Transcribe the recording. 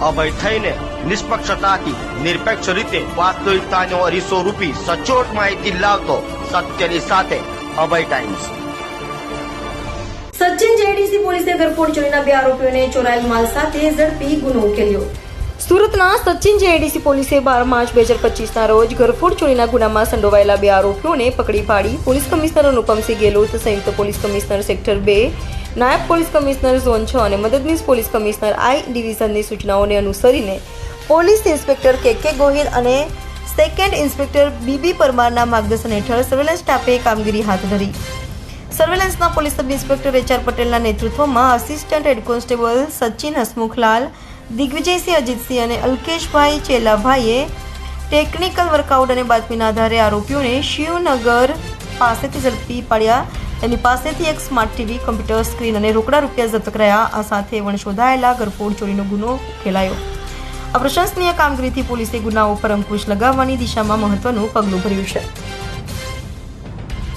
અભય થઈને નિષ્પક્ષતાથી નિરપેક્ષ રીતે વાસ્તવિકતાનો અરીસો રૂપી સચોટ માહિતી લાવતો સત્યની સાથે અભય ટાઈમ્સ. સચિન જેડીસી પોલીસે ગરફોડ ચોરીના બે આરોપીઓને ચોરાયેલ માલ સાથે ઝડપી ગુનો ઉકેલ્યો. સુરતના સચિન જેડીસી પોલીસે બાર માર્ચ બે હજાર પચીસના રોજ ગરફોડ ચોરીના ગુનામાં સંડોવાયેલા બે આરોપીઓને પકડી પાડી પોલીસ કમિશનર અનુપમસિંહ ગેહલોત સંયુક્ત પોલીસ કમિશનર સેક્ટર બે નાયબ પોલીસ કમિશનર ઝોન છ અને મદદનીશ પોલીસ કમિશનર આઈ ડિવિઝનની સૂચનાઓને અનુસરીને પોલીસ ઇન્સ્પેક્ટર કે કે ગોહિલ અને સેકન્ડ ઇન્સ્પેક્ટર બીબી પરમારના માર્ગદર્શન હેઠળ સર્વેલન્સ સ્ટાફે કામગીરી હાથ ધરી. સર્વેલન્સના police sub inspector H R પટેલના નેતૃત્વમાં assistant head constable Sachin Hasmukhlal, Digvijaysinh Ajitsinh અને અલ્કેશભાઈ ચેલાભાઈએ ટેકનિકલ વર્કઆઉટ અને બાતમીના આધારે આરોપીઓને શિવનગર પાસેથી ઝડપી પાડ્યા એની પાસેથી એક સ્માર્ટ ટીવી, કમ્પ્યુટર સ્ક્રીન અને રોકડા રૂપિયા જપ્ત કરાયા. આ સાથે વણ શોધાયેલા ગરફોડ ચોરીનો ગુનો ઉકેલાયો આ પ્રશંસનીય કામગીરીથી પોલીસે ગુનાઓ પર અંકુશ લગાવવાની દિશામાં મહત્વનું પગલું ભર્યું છે.